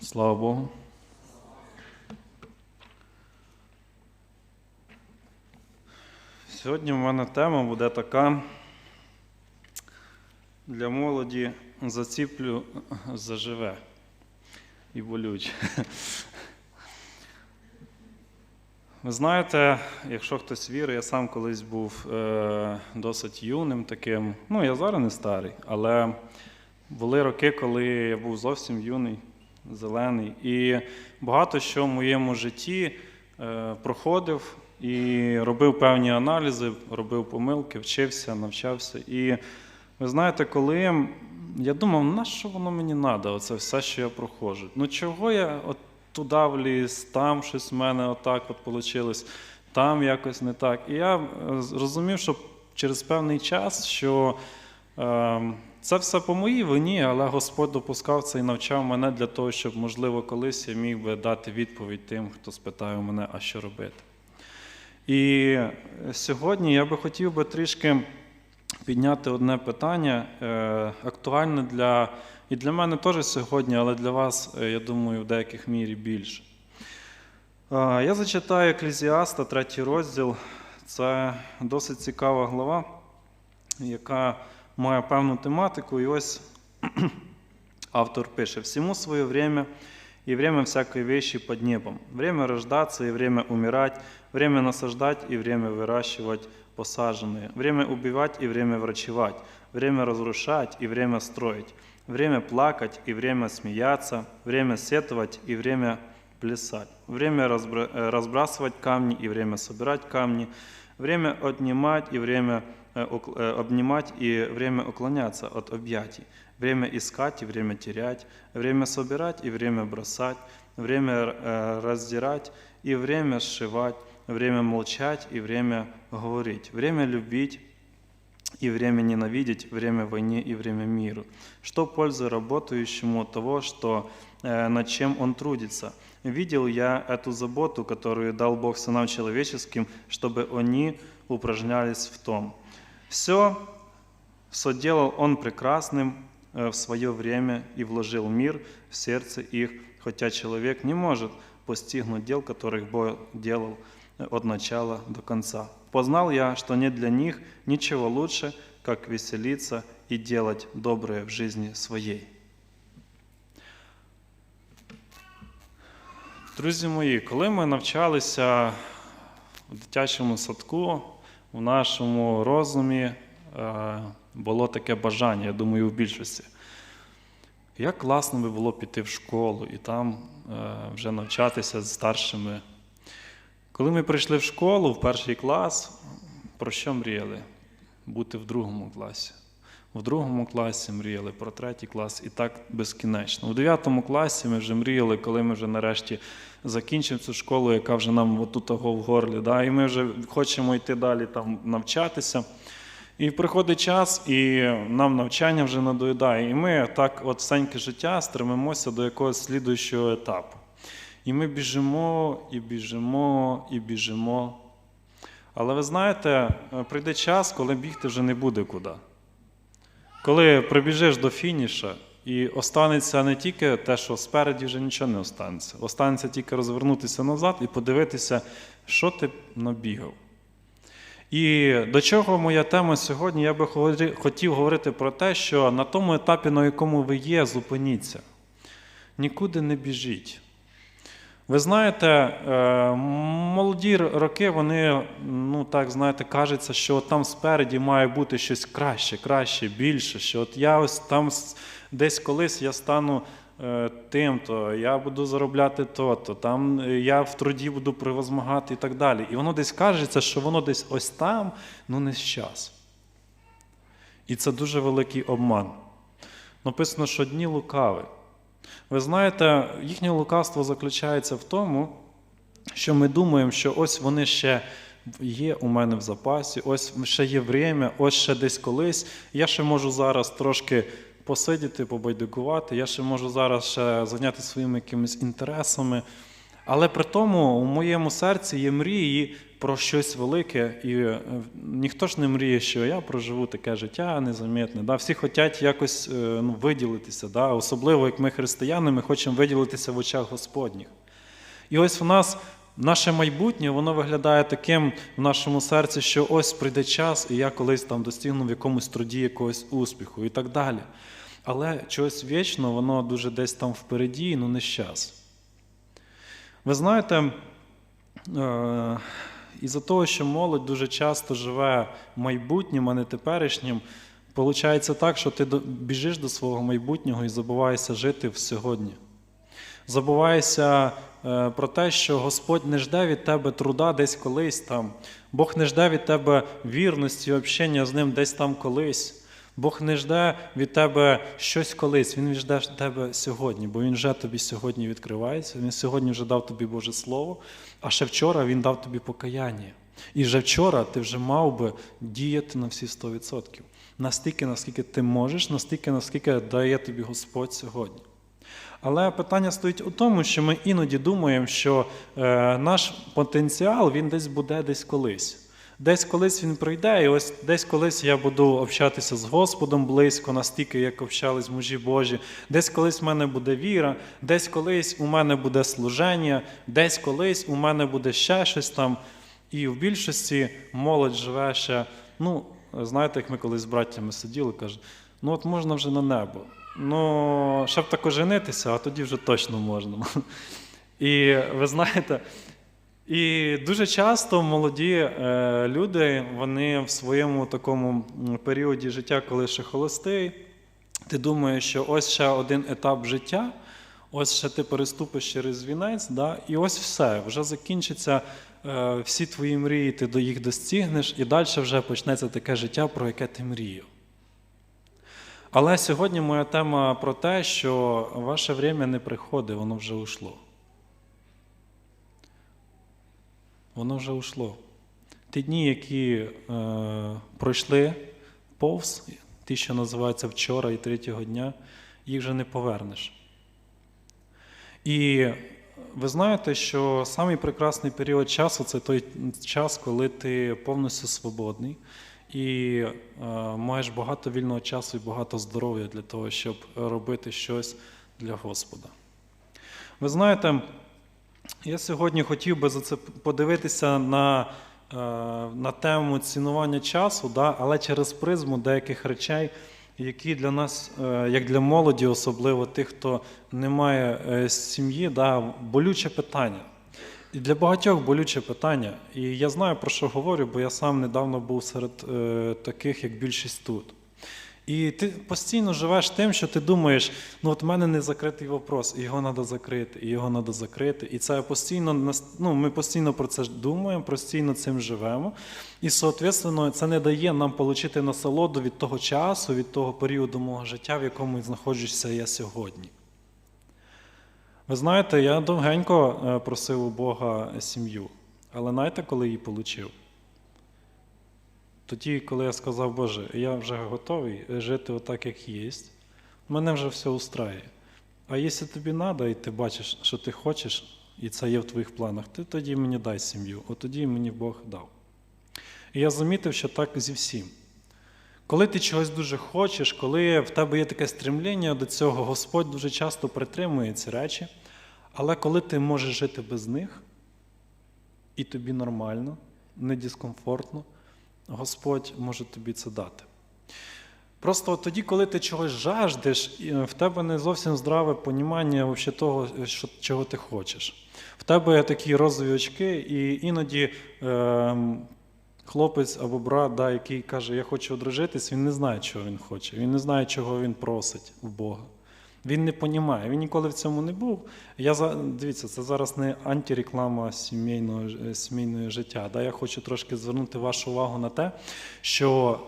Слава Богу. Сьогодні в мене тема буде така. Для молоді заціплю заживе і болюче. Ви знаєте, якщо хтось вірить, я сам колись був е, досить юним таким. Ну, я зараз не старий, але були роки, коли я був зовсім юний, зелений. І багато що в моєму житті е, проходив і робив певні аналізи, робив помилки, вчився, навчався. І ви знаєте, коли я думав, на що воно мені треба, оце все, що я проходжу. Ну чого я от туди вліз, там щось в мене отак от вийшло, там якось не так. І я е, зрозумів, що через певний час, що е, це все по моїй вині, але Господь допускав це і навчав мене для того, щоб, можливо, колись я міг би дати відповідь тим, хто спитає мене, а що робити. І сьогодні я би хотів би трішки підняти одне питання, е, актуальне для і для мене теж сьогодні, але для вас, е, я думаю, в деяких мірі більше. Е, Я зачитаю Еклезіаста, третій розділ. Це досить цікава глава, яка має певну тематику. І ось автор пише: всему свое время и время всякой вещи под небом. Время рождаться и время умирать, время насаждать и время выращивать посаженные, время убивать и время врачевать, время разрушать и время строить, время плакать и время смеяться, время сетовать и время плясать, время э, разбрасывать камни и время собирать камни, время отнимать и время обнимать и время уклоняться от объятий, время искать и время терять, время собирать и время бросать, время э, раздирать и время сшивать, время молчать и время говорить, время любить и время ненавидеть, время войне и время миру. Что пользы работающему от того, что, э, над чем он трудится? Видел я эту заботу, которую дал Бог сынам человеческим, чтобы они упражнялись в том. Все соделал он прекрасным э, в свое время и вложил мир в сердце их, хотя человек не может постигнуть дел, которых Бог делал э, от начала до конца. Познал я, что нет для них ничего лучше, как веселиться и делать доброе в жизни своей. Друзі мої, коли ми навчалися в дитячому садку, в нашому розумі е, було таке бажання, я думаю, в більшості. Як класно би було піти в школу і там е, вже навчатися з старшими. Коли ми прийшли в школу, в перший клас, про що мріяли? Бути в другому класі. В другому класі мріяли про третій клас і так безкінечно. У дев'ятому класі ми вже мріяли, коли ми вже нарешті закінчимо цю школу, яка вже нам отут в горлі. Да? І ми вже хочемо йти далі там навчатися. І приходить час, і нам навчання вже надоїдає. І ми так, от всеньке життя, стремимося до якогось слідуючого етапу. І ми біжимо, і біжимо, і біжимо. Але ви знаєте, прийде час, коли бігти вже не буде куди. Коли прибіжиш до фініша, і останеться не тільки те, що спереді вже нічого не останеться. Останеться тільки розвернутися назад і подивитися, що ти набігав. І до чого моя тема сьогодні? Я би хотів говорити про те, що на тому етапі, на якому ви є, зупиніться. Нікуди не біжіть. Ви знаєте, е, молоді роки, вони, ну так знаєте, кажеться, що там спереді має бути щось краще, краще, більше. Що от я ось там десь колись я стану е, тим-то, я буду заробляти то-то, там е, я в труді буду превозмагати і так далі. І воно десь кажеться, що воно десь ось там, ну не зараз. І це дуже великий обман. Написано, що дні лукаві. Ви знаєте, їхнє лукавство заключається в тому, що ми думаємо, що ось вони ще є у мене в запасі, ось ще є время, ось ще десь колись. Я ще можу зараз трошки посидіти, побайдикувати, я ще можу зараз ще зайнятися своїми якимись інтересами. Але при тому у моєму серці є мрії про щось велике, і е, ніхто ж не мріє, що я проживу таке життя незамітне. Да? Всі хочуть якось е, ну, виділитися, да? особливо як ми християни, ми хочемо виділитися в очах Господніх. І ось в нас наше майбутнє, воно виглядає таким в нашому серці, що ось прийде час, і я колись там достигну в якомусь труді якогось успіху і так далі. Але чогось вічно, воно дуже десь там впереді, ну не щас. Ви знаєте, е, із-за того, що молодь дуже часто живе майбутнім, а не теперішнім, виходить так, що ти біжиш до свого майбутнього і забуваєшся жити в сьогодні. Забуваєшся е, про те, що Господь не жде від тебе труда десь колись там. Бог не жде від тебе вірності, общення з ним десь там колись. Бог не жде від тебе щось колись, Він жде тебе сьогодні, бо Він вже тобі сьогодні відкривається. Він сьогодні вже дав тобі Боже Слово, а ще вчора Він дав тобі покаяння. І вже вчора ти вже мав би діяти на всі 100%. Настільки, наскільки ти можеш, настільки, наскільки дає тобі Господь сьогодні. Але питання стоїть у тому, що ми іноді думаємо, що е, наш потенціал він десь буде десь колись. Десь колись він прийде, і ось десь колись я буду общатися з Господом близько, настільки, як общались мужі Божі, десь колись в мене буде віра, десь колись у мене буде служення, десь колись у мене буде ще щось там. І в більшості молодь живе ще, ну, знаєте, як ми колись з браттями сиділи, кажуть, ну от можна вже на небо. Ну, ще б так оженитися, а тоді вже точно можна. І ви знаєте, і дуже часто молоді е, люди, вони в своєму такому періоді життя, коли ще холостий, ти думаєш, що ось ще один етап життя, ось ще ти переступиш через вінець, да, і ось все, вже закінчиться е, всі твої мрії, ти до їх достигнеш, і далі вже почнеться таке життя, про яке ти мріяв. Але сьогодні моя тема про те, що ваше время не приходить, воно вже ушло. Воно вже ушло. Ті дні, які е, пройшли повз, ті, що називаються вчора і третього дня, їх вже не повернеш. І ви знаєте, що самий прекрасний період часу це той час, коли ти повністю свободний і е, маєш багато вільного часу і багато здоров'я для того, щоб робити щось для Господа. Ви знаєте, я сьогодні хотів би за це подивитися на, е, на тему цінування часу, да, але через призму деяких речей, які для нас, е, як для молоді, особливо тих, хто не має е, сім'ї, да, болюче питання. І для багатьох болюче питання. І я знаю, про що говорю, бо я сам недавно був серед таких, як більшість тут. І ти постійно живеш тим, що ти думаєш, ну от в мене не закритий вопрос, його треба закрити, і його треба закрити. І це постійно ну, ми постійно про це думаємо, постійно цим живемо. І, соответственно, це не дає нам отримати насолоду від того часу, від того періоду мого життя, в якому знаходжуся я сьогодні. Ви знаєте, я довгенько е, просив у Бога сім'ю, але знаєте, коли її отримав? Тоді, коли я сказав, Боже, я вже готовий жити отак, як є, мене вже все устраює. А якщо тобі треба, і ти бачиш, що ти хочеш, і це є в твоїх планах, ти тоді мені дай сім'ю, от тоді мені Бог дав. І я замітив, що так зі всім. Коли ти чогось дуже хочеш, коли в тебе є таке стремління до цього, Господь дуже часто притримує ці речі, але коли ти можеш жити без них, і тобі нормально, не дискомфортно, Господь може тобі це дати. Просто тоді, коли ти чогось жаждеш, в тебе не зовсім здраве понімання того, що, чого ти хочеш. В тебе такі розові очки, і іноді е, хлопець або брат, да, який каже, я хочу одружитись, він не знає, чого він хоче, він не знає, чого він просить в Бога. Він не понімає, він ніколи в цьому не був. Я за- дивіться, це зараз не антиреклама сімейного е, сімейного життя. Да? Я хочу трошки звернути вашу увагу на те, що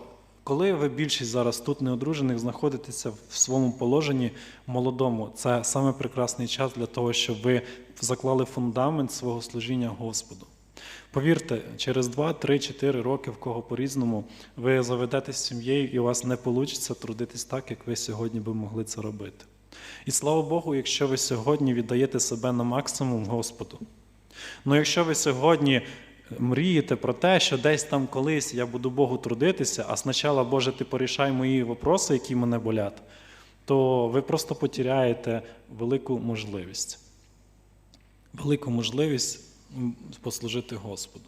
коли ви більшість зараз тут неодружених знаходитеся в своєму положенні молодому, це саме прекрасний час для того, щоб ви заклали фундамент свого служіння Господу. Повірте, через 2, 3, 4 роки, в кого по-різному, ви заведетесь сім'єю і у вас не вийде трудитись так, як ви сьогодні би могли це робити. І слава Богу, якщо ви сьогодні віддаєте себе на максимум Господу. Ну якщо ви сьогодні мрієте про те, що десь там колись я буду Богу трудитися, а спочатку, Боже, ти порішай мої вопроси, які мене болять, то ви просто потеряєте велику можливість. Велику можливість послужити Господу.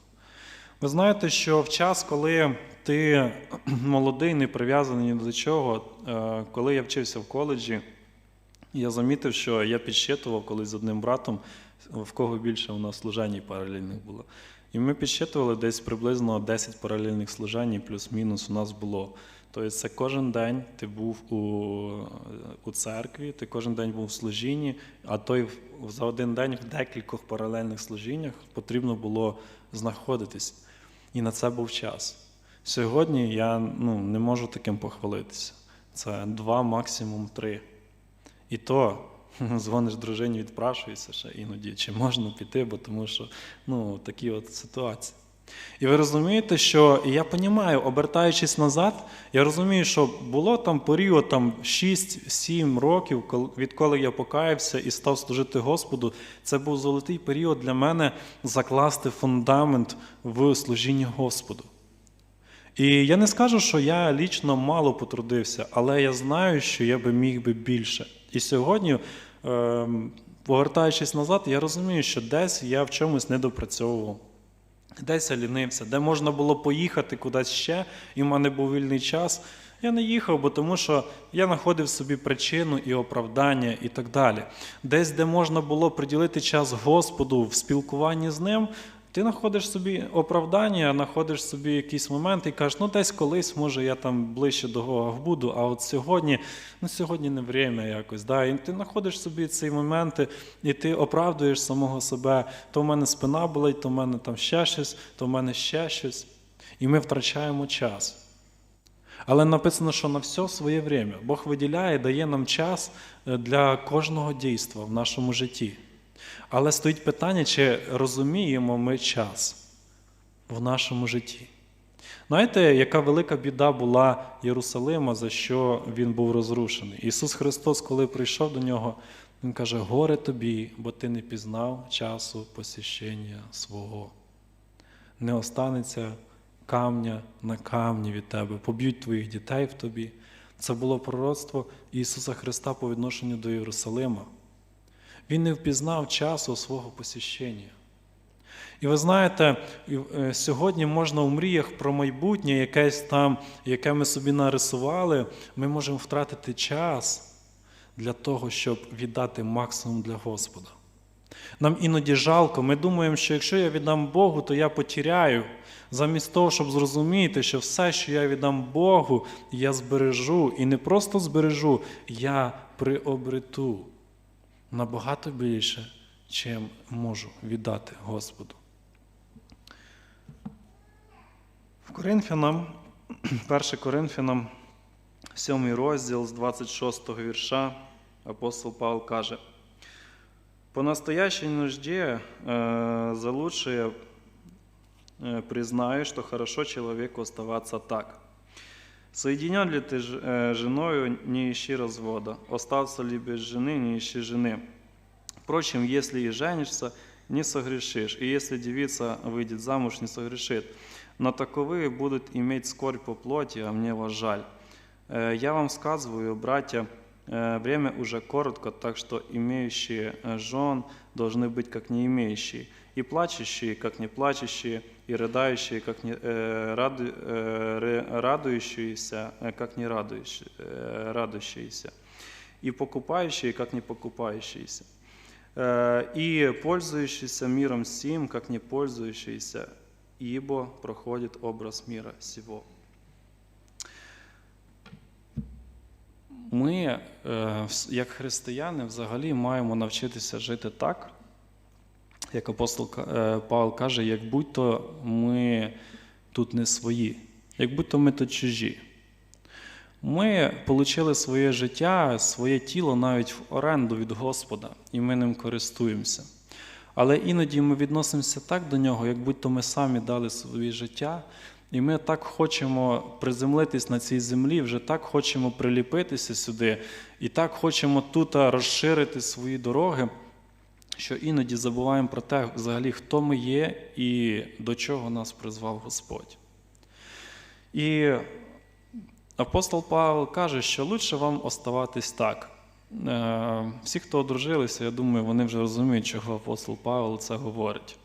Ви знаєте, що в час, коли ти молодий, не прив'язаний ні до чого, е, коли я вчився в коледжі, я замітив, що я підсчитував колись з одним братом, в кого більше у нас служень паралельних було. І ми підсчитували десь приблизно 10 паралельних служень, плюс-мінус у нас було. Тобто це кожен день ти був у, у церкві, ти кожен день був в служінні, а той за один день в декількох паралельних служіннях потрібно було знаходитись. І на це був час. Сьогодні я ну, не можу таким похвалитися. Це два, максимум три. І то дзвониш дружині, відпрашуєшся ще іноді, чи можна піти, бо тому що ну, такі от ситуації. І ви розумієте, що і я розумію, обертаючись назад, я розумію, що було там період там, 6-7 років, кол- відколи я покаявся і став служити Господу. Це був золотий період для мене закласти фундамент в служінні Господу. І я не скажу, що я лічно мало потрудився, але я знаю, що я би міг би більше. І сьогодні, ем, повертаючись назад, я розумію, що десь я в чомусь не допрацьовував. Десь я лінився, де можна було поїхати кудись ще, і в мене був вільний час. Я не їхав, бо тому що я знаходив собі причину і оправдання і так далі. Десь, де можна було приділити час Господу в спілкуванні з ним, ти знаходиш собі оправдання, знаходиш собі якийсь момент і кажеш, ну десь колись, може, я там ближче до Бога буду, а от сьогодні, ну сьогодні не время якось. Да? І ти знаходиш собі ці моменти, і ти оправдуєш самого себе. То в мене спина болить, то в мене там ще щось, то в мене ще щось. І ми втрачаємо час. Але написано, що на все своє время. Бог виділяє, дає нам час е, для кожного дійства в нашому житті. Але стоїть питання, чи розуміємо ми час в нашому житті. Знаєте, яка велика біда була Єрусалима, за що він був розрушений? Ісус Христос, коли прийшов до нього, Він каже: Горе тобі, бо ти не пізнав часу посіщення свого. Не останеться камня на камні від тебе, поб'ють твоїх дітей в тобі. Це було пророцтво Ісуса Христа по відношенню до Єрусалима. Він не впізнав часу свого посіщення. І ви знаєте, е, сьогодні можна у мріях про майбутнє, якесь там, яке ми собі нарисували, ми можемо втратити час для того, щоб віддати максимум для Господа. Нам іноді жалко, ми думаємо, що якщо я віддам Богу, то я потеряю. Замість того, щоб зрозуміти, що все, що я віддам Богу, я збережу. І не просто збережу, я приобрету набагато більше, чим можу віддати Господу. В Коринфянам, 1 Коринфянам, 7 розділ з 26 вірша, апостол Павел каже, по настоящей нужде э, за лучшее э, признаю, что хорошо человеку оставаться так. Соединен ли ты э, женою, не ищи развода. Остался ли без жены, не ищи жены. Впрочем, если и женишься, не согрешишь. И если девица выйдет замуж, не согрешит. Но таковые будут иметь скорбь по плоти, а мне вас жаль. Э, Я вам сказываю, братья, э, время уже коротко, так что имеющие жен должны быть как не имеющие, и плачущие, как не плачущие, и рыдающие, как не э, раду- э, ре- радующиеся, э, как не радующие, э, радующиеся, и покупающие, как не покупающиеся, э, и пользующиеся миром сим, как не пользующиеся, ибо проходит образ мира сего. Ми, е, вс- як християни, взагалі маємо навчитися жити так, як апостол е, Павел каже, як будь-то ми тут не свої, як будь-то ми тут чужі. Ми отримали своє життя, своє тіло навіть в оренду від Господа, і ми ним користуємося. Але іноді ми відносимося так до нього, як будь-то ми самі дали своє життя, І ми так хочемо приземлитись на цій землі, вже так хочемо приліпитися сюди, і так хочемо тут розширити свої дороги, що іноді забуваємо про те, взагалі, хто ми є і до чого нас призвав Господь. І апостол Павел каже, що лучше вам оставатись так. Е, Всі, хто одружилися, я думаю, вони вже розуміють, чого апостол Павел це говорить.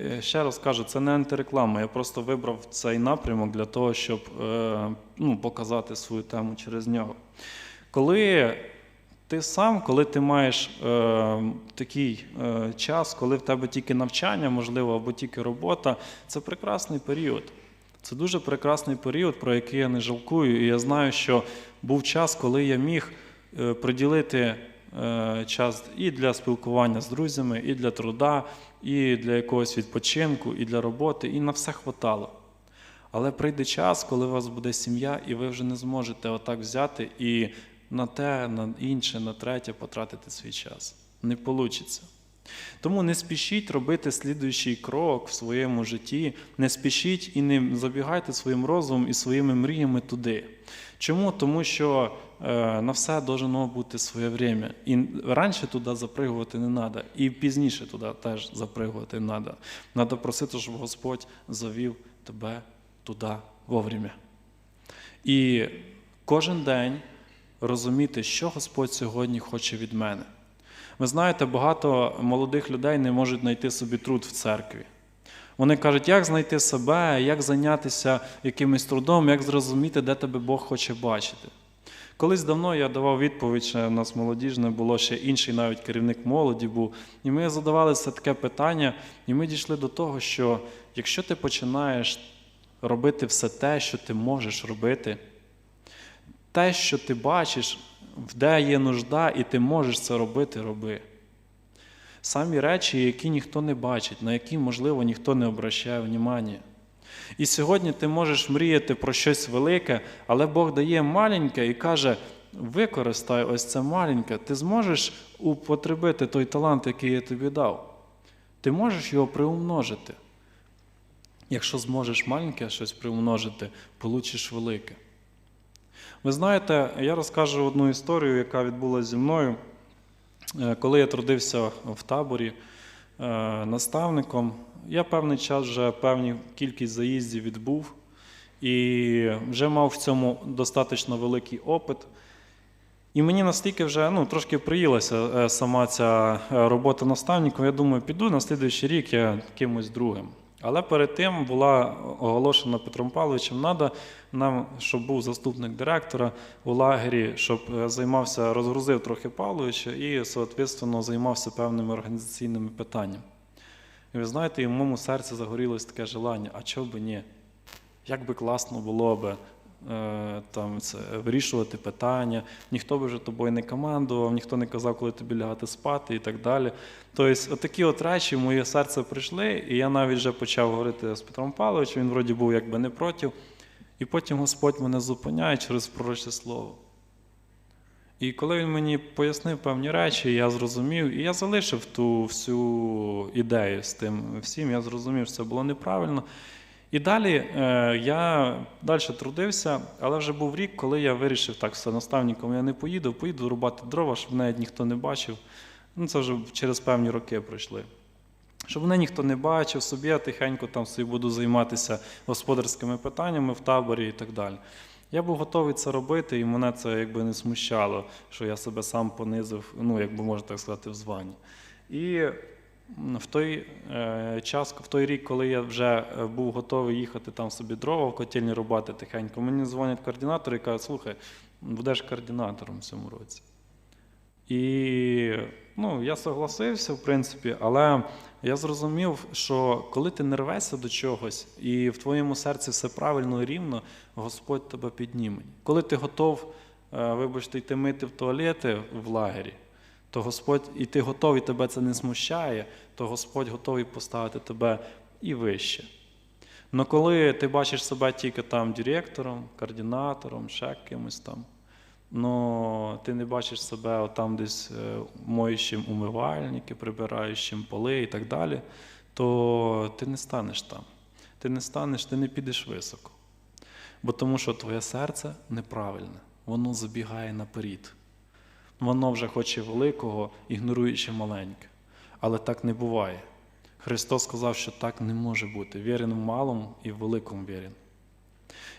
Е, Ще раз кажу, це не антиреклама. Я просто вибрав цей напрямок для того, щоб е, ну, показати свою тему через нього. Коли ти сам, коли ти маєш е, такий е, час, коли в тебе тільки навчання, можливо, або тільки робота, це прекрасний період. Це дуже прекрасний період, про який я не жалкую. І я знаю, що був час, коли я міг е, приділити е, час і для спілкування з друзями, і для труда, і для якогось відпочинку, і для роботи, і на все хватало. Але прийде час, коли у вас буде сім'я, і ви вже не зможете отак взяти і на те, на інше, на третє потратити свій час. Не вийде. Тому не спішіть робити слідуючий крок в своєму житті, не спішіть і не забігайте своїм розумом і своїми мріями туди. Чому? Тому що е, на все должно бути своє время. І раніше туди запригувати не треба, і пізніше туди теж запригувати не треба. Треба просити, щоб Господь завів тебе туди вовремя. І кожен день розуміти, що Господь сьогодні хоче від мене. Ви знаєте, багато молодих людей не можуть знайти собі труд в церкві. Вони кажуть, як знайти себе, як зайнятися якимось трудом, як зрозуміти, де тебе Бог хоче бачити. Колись давно я давав відповідь, ще в нас молодіжне було ще інший навіть керівник молоді був. І ми задавали це таке питання, і ми дійшли до того, що якщо ти починаєш робити все те, що ти можеш робити, те, що ти бачиш, де є нужда, і ти можеш це робити, роби. Самі речі, які ніхто не бачить, на які, можливо, ніхто не обращає внимання. І сьогодні ти можеш мріяти про щось велике, але Бог дає маленьке і каже: використай ось це маленьке, ти зможеш употребити той талант, який я тобі дав. Ти можеш його приумножити. Якщо зможеш маленьке щось приумножити, получиш велике. Ви знаєте, я розкажу одну історію, яка відбулася зі мною. Е, Коли я трудився в таборі е, наставником, я певний час вже певну кількість заїздів відбув і вже мав в цьому достатньо великий опит. І мені настільки вже ну, трошки приїлася е, сама ця робота наставником. Я думаю, піду на слідуючий рік я кимось другим. Але перед тим була оголошена Петром Павловичем, надо нам, щоб був заступник директора у лагері, щоб е, займався, розгрузив трохи Павловича і, соответственно, займався певними організаційними питаннями. І ви знаєте, і в моєму серці загорілось таке желання, а чого би ні? Як би класно було би там, це, вирішувати питання, ніхто вже тобою не командував, ніхто не казав, коли тобі лягати спати і так далі. Тобто, отакі от речі в моє серце прийшли, і я навіть вже почав говорити з Петром Павловичем, він вроді був якби не проти. І потім Господь мене зупиняє через пророче слово. І коли він мені пояснив певні речі, я зрозумів, і я залишив ту всю ідею з тим всім, я зрозумів, що це було неправильно. І далі е, я далі трудився, але вже був рік, коли я вирішив, так, все, наставником я не поїду, поїду рубати дрова, щоб навіть ніхто не бачив. Ну, це вже через певні роки пройшли. Щоб мене ніхто не бачив, собі я тихенько там собі буду займатися господарськими питаннями в таборі і так далі. Я був готовий це робити, і мене це якби не смущало, що я себе сам понизив, ну, як би можна так сказати, в званні. І в той е, час, в той рік, коли я вже е, був готовий їхати там собі дрова в котельні рубати тихенько, мені дзвонять координатори і кажуть, слухай, будеш координатором в цьому році. І ну, я согласився, в принципі, але я зрозумів, що коли ти не рвешся до чогось, і в твоєму серці все правильно і рівно, Господь тебе підніме. Коли ти готов, е, вибачте, йти мити в туалети в лагері, то Господь, і ти готовий, тебе це не смущає, то Господь готовий поставити тебе і вище. Но коли ти бачиш себе тільки там директором, координатором, ще кимось там, но ти не бачиш себе там десь е, моючим умивальники, прибираючим поли і так далі, то ти не станеш там. ти не станеш, ти не підеш високо. Бо тому що твоє серце неправильне, воно забігає наперед. Воно вже хоче великого, ігноруючи маленьке. Але так не буває. Христос сказав, що так не може бути. Вірен в малому і в великому вірен.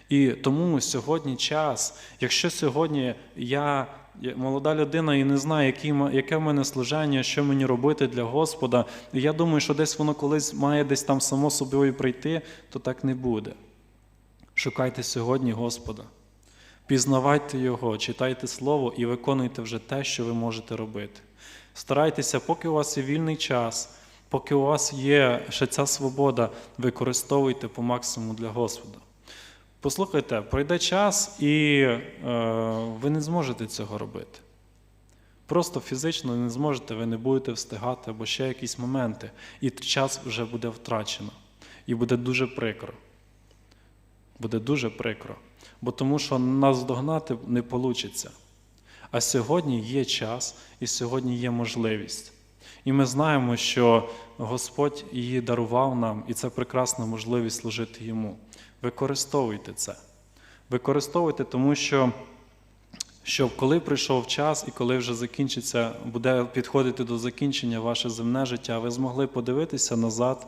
І тому сьогодні час, якщо сьогодні я молода людина і не знаю, яке в мене служення, що мені робити для Господа, і я думаю, що десь воно колись має десь там само собою прийти, то так не буде. Шукайте сьогодні Господа. Пізнавайте Його, читайте Слово і виконуйте вже те, що ви можете робити. Старайтеся, поки у вас є вільний час, поки у вас є ще ця свобода, використовуйте по максимуму для Господа. Послухайте, пройде час, і е, ви не зможете цього робити. Просто фізично не зможете, ви не будете встигати або ще якісь моменти, і час вже буде втрачено. І буде дуже прикро. Буде дуже прикро. Бо тому що нас догнати не вийде. А сьогодні є час і сьогодні є можливість. І ми знаємо, що Господь її дарував нам, і це прекрасна можливість служити йому. Використовуйте це. Використовуйте, тому що, щоб коли прийшов час і коли вже закінчиться, буде підходити до закінчення ваше земне життя, ви змогли подивитися назад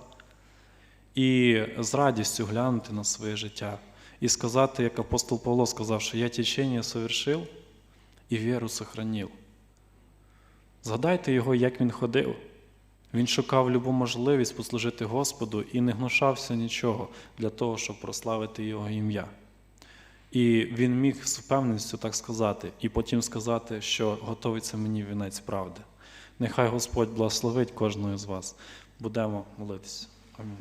і з радістю глянути на своє життя і сказати, як апостол Павло сказав, що я течення совершив і віру сохранив. Згадайте його, як він ходив. Він шукав любу можливість послужити Господу і не гнушався нічого для того, щоб прославити Його ім'я. І він міг з впевненістю так сказати, і потім сказати, що готовиться мені вінець правди. Нехай Господь благословить кожного з вас. Будемо молитися. Амінь.